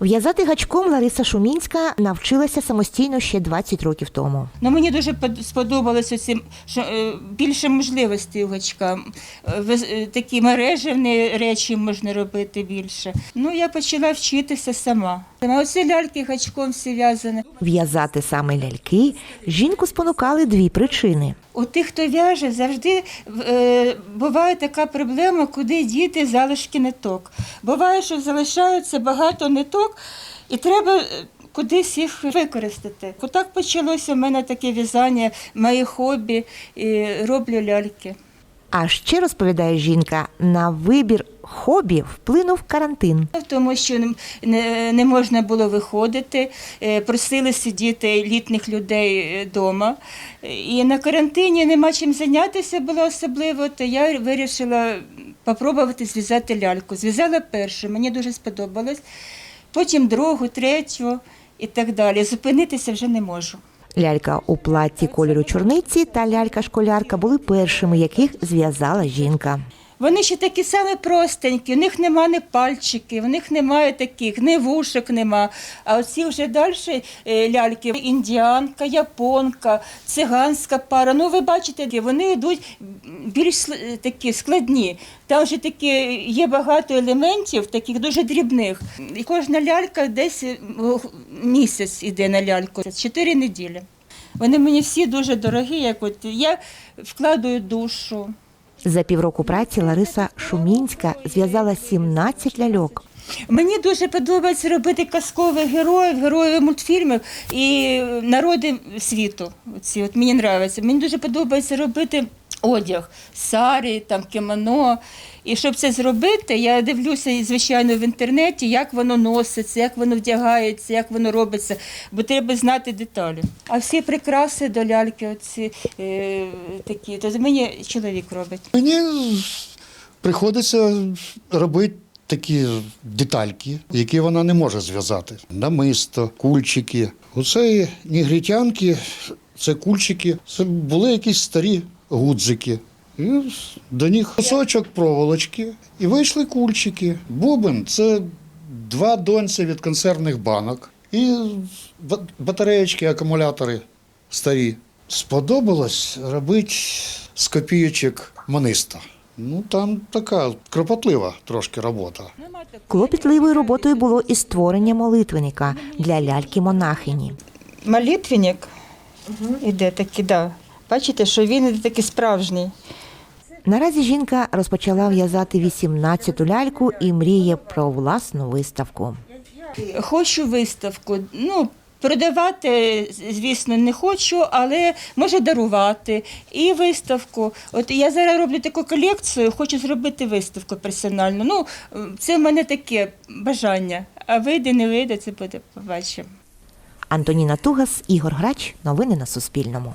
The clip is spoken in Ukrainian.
В'язати гачком Лариса Шумінська навчилася самостійно ще 20 років тому. Ну, мені дуже под- сподобалося ці, що е, більше можливостей у гачка. Е, е, Такі мережевні речі можна робити більше. Ну, я почала вчитися сама. А оці ляльки гачком всі в'язані. В'язати саме ляльки жінку спонукали дві причини. У тих, хто в'яже, завжди е, буває така проблема, куди діти залишки ниток. Буває, що залишаються багато ниток, і треба е, кудись їх використати. Отак почалося в мене таке в'язання, моє хобі, і роблю ляльки. А ще розповідає жінка, на вибір хобі вплинув карантин. Тому що не- не, можна було виходити, е, просили сидіти літніх людей вдома. І на карантині нема чим зайнятися було особливо, то я вирішила спробувати зв'язати ляльку. Зв'язала першу, мені дуже сподобалось, потім другу, третю і так далі. Зупинитися вже не можу. Лялька у платті кольору чорниці та лялька-школярка були першими, яких зв'язала жінка. Вони ще такі самі простенькі, у них нема ні пальчиків, у них немає таких, ні вушок нема. А оці вже далі е, ляльки, індіанка, японка, циганська пара. Ну, ви бачите, вони йдуть більш такі складні. Там вже такі є багато елементів, таких дуже дрібних. І кожна лялька десь е, місяць іде на ляльку, чотири неділі. Вони мені всі дуже дорогі, як от я вкладаю душу. За півроку праці Лариса Шумінська зв'язала 17 ляльок. Мені дуже подобається робити казкових героїв, героїв мультфільмів і народи світу. Оці, от мені подобається. Мені дуже подобається робити одяг, сарі, там, кимоно. І щоб це зробити, я дивлюся, звичайно, в інтернеті, як воно носиться, як воно вдягається, як воно робиться, бо треба знати деталі. А всі прикраси до ляльки, оці е, такі, то мені чоловік робить. Мені приходиться робити такі детальки, які вона не може зв'язати. Намисто, кульчики. Оце нігрітянки, це кульчики, це були якісь старі гудзики. І до них кусочок проволочки і вийшли кульчики. Бубен це два донці від консервних банок. І ба- батареєчки, акумулятори старі. Сподобалось робити з копійочок маниста. Ну там така кропотлива трошки робота. Клопітливою роботою було і створення молитвенника для ляльки-монахині. Молитвенник іде такий, да. Бачите, що він такий справжній. Наразі жінка розпочала в'язати 18-ту ляльку і мріє про власну виставку. Хочу виставку. Ну, продавати, звісно, не хочу, але можу дарувати і виставку. От я зараз роблю таку колекцію, хочу зробити виставку персональну. Ну, це в мене таке бажання. А вийде, не вийде, це буде побачимо. Антоніна Тугас, Ігор Грач. Новини на Суспільному.